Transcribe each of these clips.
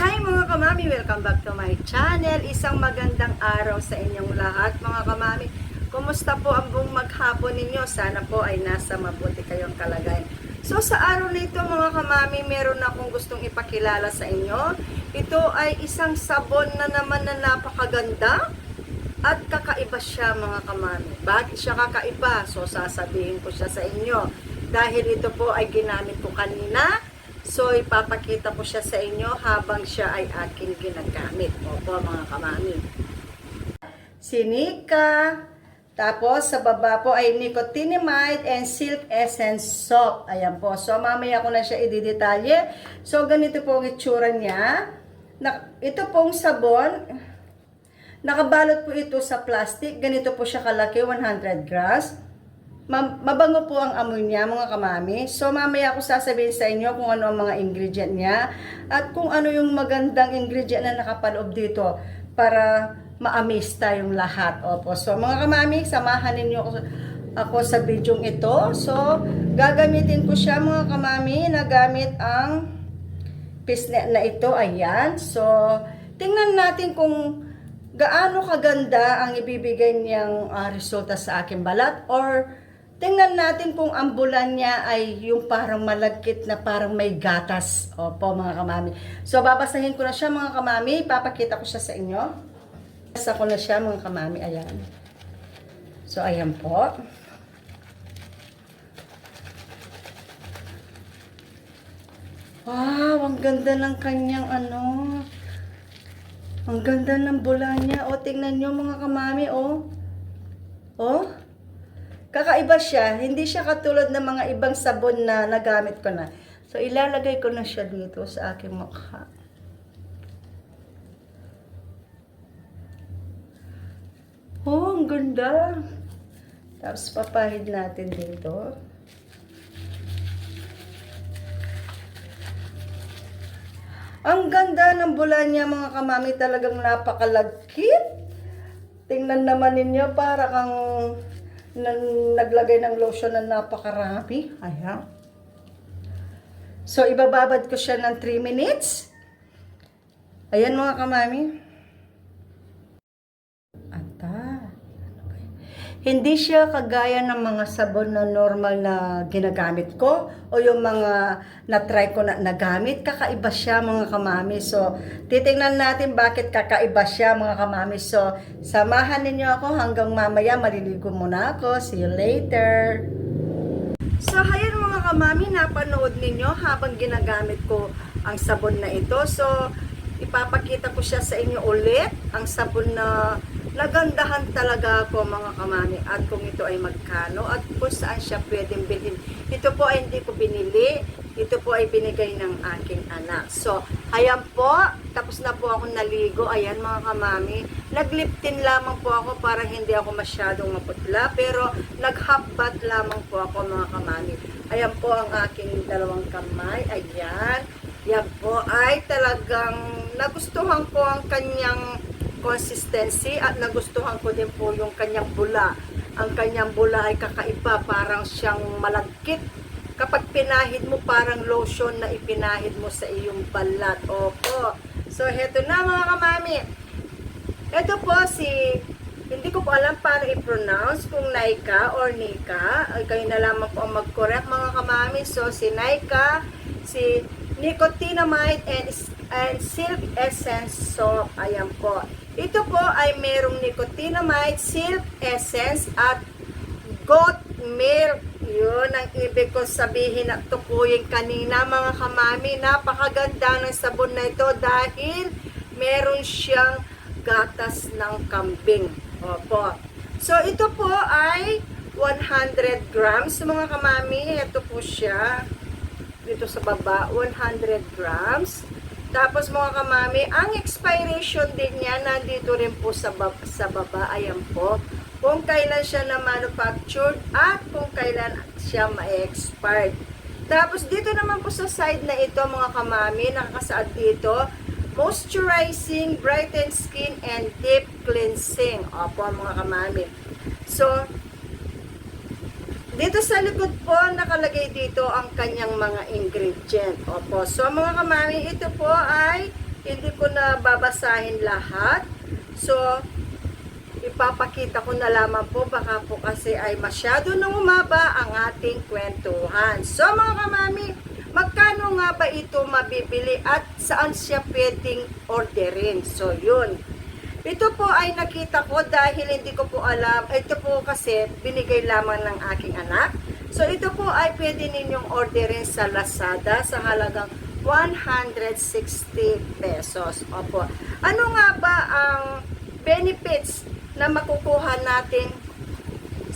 Hi mga kamami! Welcome back to my channel. Isang magandang araw sa inyong lahat mga kamami. Kumusta po ang buong maghapon ninyo? Sana po ay nasa mabuti kayong kalagayan. So sa araw na ito mga kamami, meron akong gustong ipakilala sa inyo. Ito ay isang sabon na naman na napakaganda at kakaiba siya mga kamami. Bakit siya kakaiba? So sasabihin ko siya sa inyo. Dahil ito po ay ginamit ko kanina So, ipapakita ko siya sa inyo habang siya ay aking ginagamit. Opo, mga kamami. Sinika. Tapos, sa baba po ay nicotinamide and silk essence soap. Ayan po. So, mamaya ko na siya ididetalye. So, ganito po ang itsura niya. Na, ito pong sabon, nakabalot po ito sa plastic. Ganito po siya kalaki, 100 grams. Ma- mabango po ang amoy niya mga kamami. So mamaya ako sasabihin sa inyo kung ano ang mga ingredient niya at kung ano yung magandang ingredient na nakapaloob dito para ma-amaze tayong lahat. Opo. So mga kamami, samahan ninyo ako, ako sa video ito. So gagamitin ko siya mga kamami na gamit ang pisnet na ito. Ayan. So tingnan natin kung gaano kaganda ang ibibigay niyang ah, resulta sa aking balat or tingnan natin kung ang bulan niya ay yung parang malagkit na parang may gatas. Opo mga kamami. So babasahin ko na siya mga kamami. Papakita ko siya sa inyo. Basa ko na siya mga kamami. Ayan. So ayan po. Wow, ang ganda ng kanyang ano. Ang ganda ng bula niya. O, tingnan nyo mga kamami, o. O. Kakaiba siya. Hindi siya katulad ng mga ibang sabon na nagamit ko na. So, ilalagay ko na siya dito sa aking mukha. Oh, ang ganda. Tapos, papahid natin dito. Ang ganda ng bula niya mga kamami talagang napakalagkit. Tingnan naman ninyo para kang nan- naglagay ng lotion na napakarami. Ayan. So ibababad ko siya ng 3 minutes. Ayan mga kamami. Hindi siya kagaya ng mga sabon na normal na ginagamit ko o yung mga na-try ko na nagamit. Kakaiba siya mga kamami. So, titingnan natin bakit kakaiba siya mga kamami. So, samahan ninyo ako hanggang mamaya. Maliligo muna ako. See you later. So, hayan mga kamami, napanood ninyo habang ginagamit ko ang sabon na ito. So, ipapakita ko siya sa inyo ulit. Ang sabon na nagandahan talaga ako mga kamami at kung ito ay magkano at kung saan siya pwedeng bilhin. Ito po ay hindi ko binili. Ito po ay binigay ng aking anak. So, ayan po. Tapos na po ako naligo. Ayan mga kamami. Nagliptin lamang po ako para hindi ako masyadong maputla. Pero nag-half bath lamang po ako mga kamami. Ayan po ang aking dalawang kamay. Ayan. Yan po ay talagang nagustuhan ko ang kanyang consistency at nagustuhan ko din po yung kanyang bula. Ang kanyang bula ay kakaiba, parang siyang malagkit. Kapag pinahid mo, parang lotion na ipinahid mo sa iyong balat. Opo. So, heto na mga kamami. Ito po si, hindi ko po alam paano i-pronounce kung Naika or Nika. Ay, kayo na lamang po ang mag-correct mga kamami. So, si Naika, si nicotinamide and, and silk essence soap. Ayan po. Ito po ay merong nicotinamide, silk essence at goat milk. Yun ang ibig ko sabihin at tukuyin kanina mga kamami. Napakaganda ng sabon na ito dahil meron siyang gatas ng kambing. Opo. So ito po ay 100 grams mga kamami. Ito po siya dito sa baba, 100 grams. Tapos mga kamami, ang expiration din niya nandito rin po sa baba, sa baba. Ayan po. Kung kailan siya na manufactured at kung kailan siya ma-expired. Tapos dito naman po sa side na ito mga kamami, nakakasaad dito, moisturizing, brighten skin, and deep cleansing. Opo mga kamami. So, dito sa likod po, nakalagay dito ang kanyang mga ingredient. Opo. So, mga kamami, ito po ay hindi ko na babasahin lahat. So, ipapakita ko na lamang po baka po kasi ay masyado nang umaba ang ating kwentuhan. So mga kamami, magkano nga ba ito mabibili at saan siya pwedeng orderin? So yun. Ito po ay nakita ko dahil hindi ko po alam. Ito po kasi binigay lamang ng aking anak. So ito po ay pwede ninyong orderin sa Lazada sa halagang 160 pesos. Opo. Ano nga ba ang benefits na makukuha natin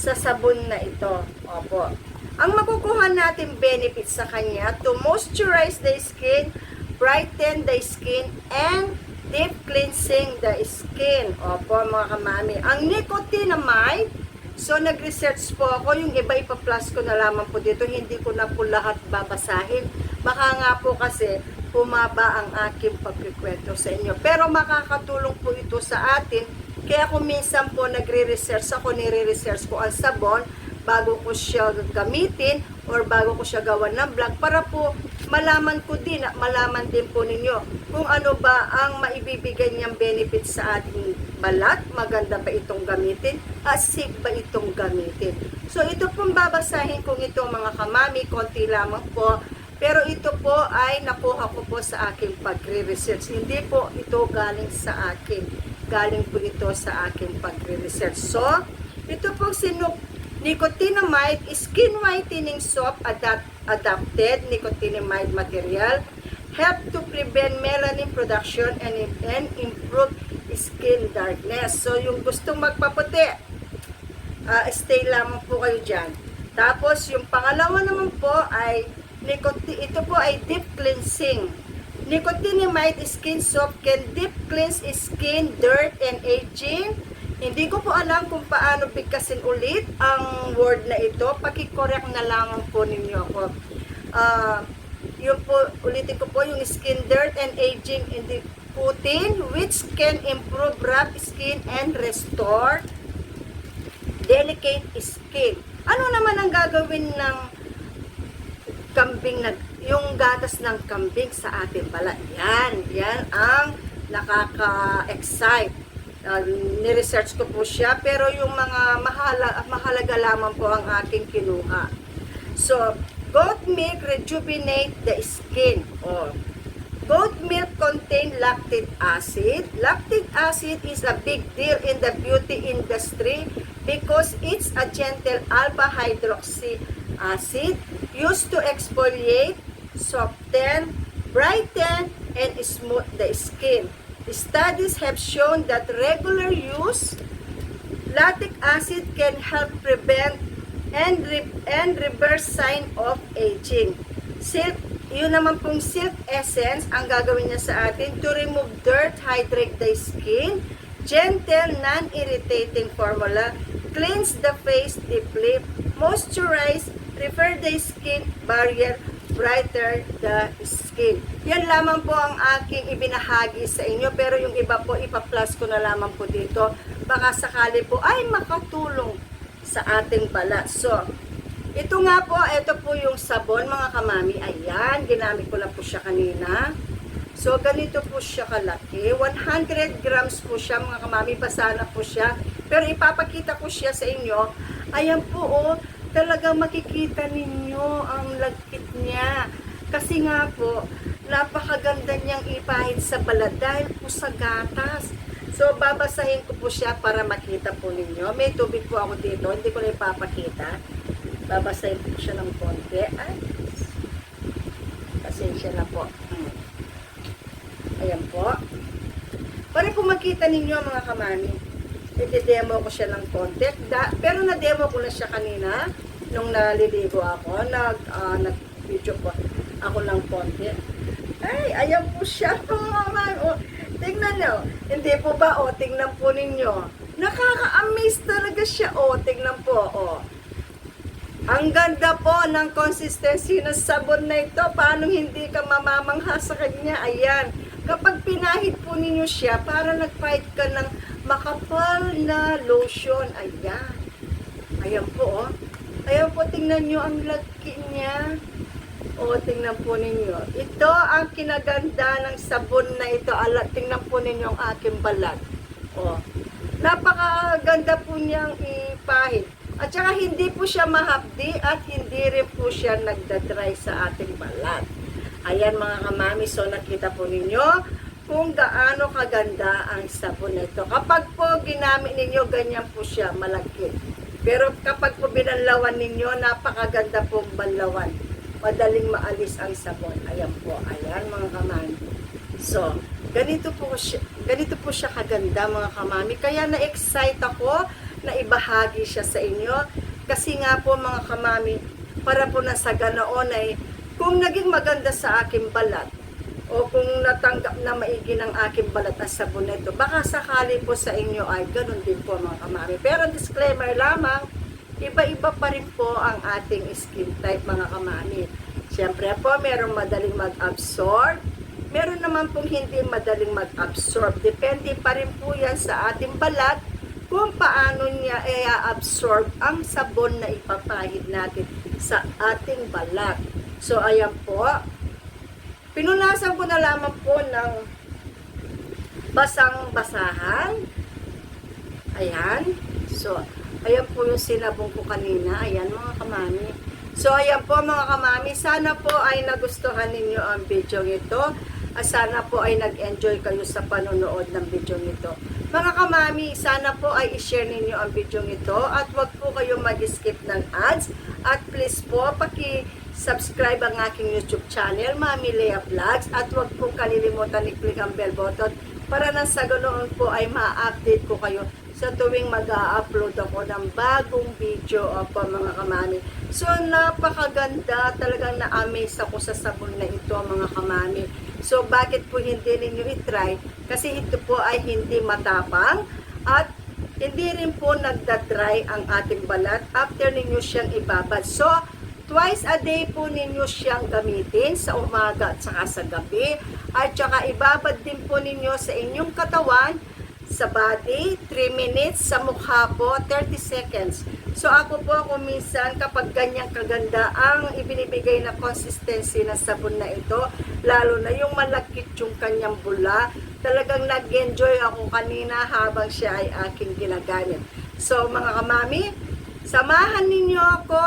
sa sabon na ito? Opo. Ang makukuha natin benefits sa kanya to moisturize the skin, brighten the skin, and deep cleansing the skin. Opo, mga kamami. Ang nicotinamide, so nag-research po ako, yung iba ipa-plus ko na lamang po dito, hindi ko na po lahat babasahin. Baka nga po kasi pumaba ang aking pagkikwento sa inyo. Pero makakatulong po ito sa atin. Kaya kung minsan po nagre-research ako, nire-research ko ang sabon bago ko siya gamitin or bago ko siya gawan ng vlog para po malaman ko din at malaman din po ninyo kung ano ba ang maibibigay niyang benefit sa ating balat, maganda ba itong gamitin, at safe ba itong gamitin. So ito pong babasahin kong ito mga kamami, konti lamang po, pero ito po ay nakuha ko po sa aking pagre-research. Hindi po ito galing sa akin. Galing po ito sa aking pagre-research. So, ito po sinuk nicotinamide skin whitening soap adapt adapted nicotinamide material help to prevent melanin production and, and improve skin darkness. So, yung gustong magpaputi, ah, stay lamang po kayo dyan. Tapos, yung pangalawa naman po ay, nicoti- ito po ay deep cleansing. Nicotinamide skin soap can deep cleanse skin, dirt, and aging. Hindi ko po alam kung paano bigkasin ulit ang word na ito. Pakicorrect na lamang po ninyo ako. Ah, yung po, ulitin ko po yung skin dirt and aging in the putin which can improve rough skin and restore delicate skin. Ano naman ang gagawin ng kambing na yung gatas ng kambing sa ating balat? Yan, yan ang nakaka-excite. Uh, ni-research ko po siya pero yung mga mahala, mahalaga lamang po ang aking kinuha. So, goat milk rejuvenate the skin. Oh, Goat milk contain lactic acid. Lactic acid is a big deal in the beauty industry because it's a gentle alpha hydroxy acid used to exfoliate, soften, brighten, and smooth the skin. Studies have shown that regular use lactic acid can help prevent and, re- and reverse sign of aging. Silk, yun naman pong silk essence ang gagawin niya sa atin to remove dirt, hydrate the skin, gentle, non-irritating formula, cleanse the face deeply, moisturize, repair the skin barrier, brighter the skin. Yan lamang po ang aking ibinahagi sa inyo pero yung iba po ipa-plus ko na lamang po dito baka sakali po ay makatulong sa ating balat. So, ito nga po, ito po yung sabon mga kamami. Ayan, ginamit ko na po siya kanina. So, ganito po siya kalaki. 100 grams po siya mga kamami. Basa na po siya. Pero ipapakita ko siya sa inyo. Ayan po, oh, talagang makikita ninyo ang lagkit niya. Kasi nga po, napakaganda niyang ipahid sa balat dahil po sa gatas. So, babasahin ko po siya para makita po ninyo. May tubig po ako dito, hindi ko na ipapakita. Babasahin po siya ng konti. Ay, pasensya na po. Ayan po. Para po makita ninyo mga kamami, i-demo ko siya ng konti. Da, pero na-demo ko na siya kanina nung naliligo ako. Nag, ah, nag-video po ako ng konti. Ay, ayan po siya mga kamami. O, tingnan nyo. Hindi po ba? O, tingnan po ninyo. Nakaka-amaze talaga siya. O, tingnan po. O. Ang ganda po ng consistency ng sabon na ito. Paano hindi ka mamamangha sa kanya? Ayan. Kapag pinahid po ninyo siya, para nagpahid ka ng makapal na lotion. Ayan. Ayan po, oh. Ayan po, tingnan nyo ang lagki niya. O, tingnan po ninyo. Ito ang kinaganda ng sabon na ito. Ala, tingnan po ninyo ang aking balat. O, napakaganda po niyang ipahid. At saka hindi po siya mahapdi at hindi rin po siya nagdadry sa ating balat. Ayan mga kamami, so nakita po ninyo kung gaano kaganda ang sabon na ito. Kapag po ginamit ninyo, ganyan po siya, malaki. Pero kapag po binanlawan ninyo, napakaganda pong banlawan. Madaling maalis ang sabon. Ayan po, ayan mga kamami. So, ganito po siya, ganito po siya kaganda mga kamami. Kaya na-excite ako na ibahagi siya sa inyo. Kasi nga po mga kamami, para po na sa ganoon ay kung naging maganda sa aking balat, o kung natanggap na maigi ng aking balat ang sabon nito, baka sakali po sa inyo ay ganun din po mga kamami. Pero disclaimer lamang, iba-iba pa rin po ang ating skin type mga kamami. Siyempre po, merong madaling mag-absorb, meron naman pong hindi madaling mag-absorb. Depende pa rin po yan sa ating balat kung paano niya i-absorb ang sabon na ipapahid natin sa ating balat. So, ayan po. Pinunasan ko na lamang po ng basang-basahan. Ayan. So, ayan po yung sinabong ko kanina. Ayan mga kamami. So, ayan po mga kamami. Sana po ay nagustuhan ninyo ang video ito. At sana po ay nag-enjoy kayo sa panonood ng video nito. Mga kamami, sana po ay i-share ninyo ang video ito at wag po kayong mag-skip ng ads. At please po, paki-subscribe ang aking YouTube channel, Mami Lea Vlogs. At wag po kalilimutan i-click ang bell button para nang sa ganoon po ay ma-update ko kayo sa tuwing mag-upload ako ng bagong video opo mga kamami. So napakaganda, talagang na-amaze ako sa sabon na ito mga kamami. So bakit po hindi ninyo i-try? Kasi ito po ay hindi matapang at hindi rin po nagda-dry ang ating balat after ninyo siyang ibabad. So, twice a day po ninyo siyang gamitin sa umaga at saka sa gabi. At saka ibabad din po ninyo sa inyong katawan sa body, 3 minutes, sa mukha po, 30 seconds. So ako po, kung minsan, kapag ganyang kaganda ang ibinibigay na consistency ng sabon na ito, lalo na yung malakit yung kanyang bula, talagang nag-enjoy ako kanina habang siya ay aking ginagamit. So mga kamami, samahan ninyo ako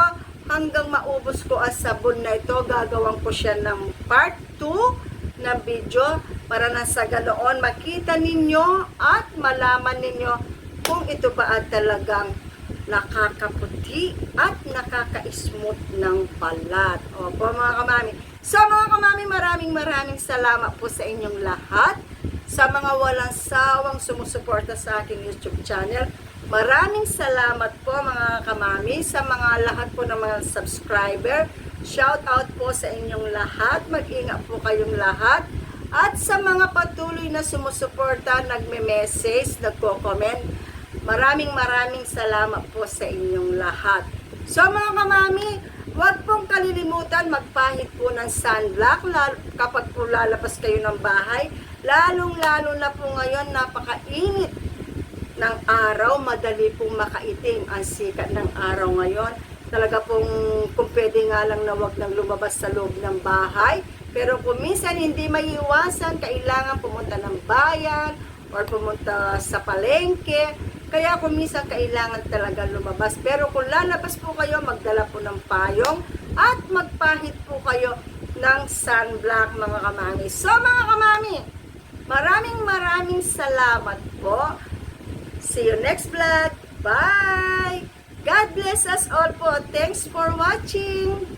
hanggang maubos ko ang sabon na ito. Gagawin ko siya ng part 2 na video para na ganoon makita ninyo at malaman ninyo kung ito ba ay talagang nakakaputi at nakaka-smooth ng balat. Opo mga kamami. So mga kamami, maraming maraming salamat po sa inyong lahat. Sa mga walang sawang sumusuporta sa aking YouTube channel. Maraming salamat po mga kamami sa mga lahat po ng mga subscriber. Shout out po sa inyong lahat. Mag-ingat po kayong lahat. At sa mga patuloy na sumusuporta, nagme-message, nagko-comment, maraming maraming salamat po sa inyong lahat. So mga kamami, huwag pong kalilimutan magpahid po ng sunblock kapag po lalabas kayo ng bahay. Lalong-lalo na po ngayon, napakainit ng araw, madali pong makaitim ang sikat ng araw ngayon. Talaga pong kung pwede nga lang na wag nang lumabas sa loob ng bahay. Pero kung minsan hindi maiiwasan, kailangan pumunta ng bayan or pumunta sa palengke. Kaya kung minsan kailangan talaga lumabas. Pero kung lalabas po kayo, magdala po ng payong at magpahit po kayo ng sunblock mga kamami. So mga kamami, maraming maraming salamat po. See you next vlog. Bye! God bless us all po. Thanks for watching.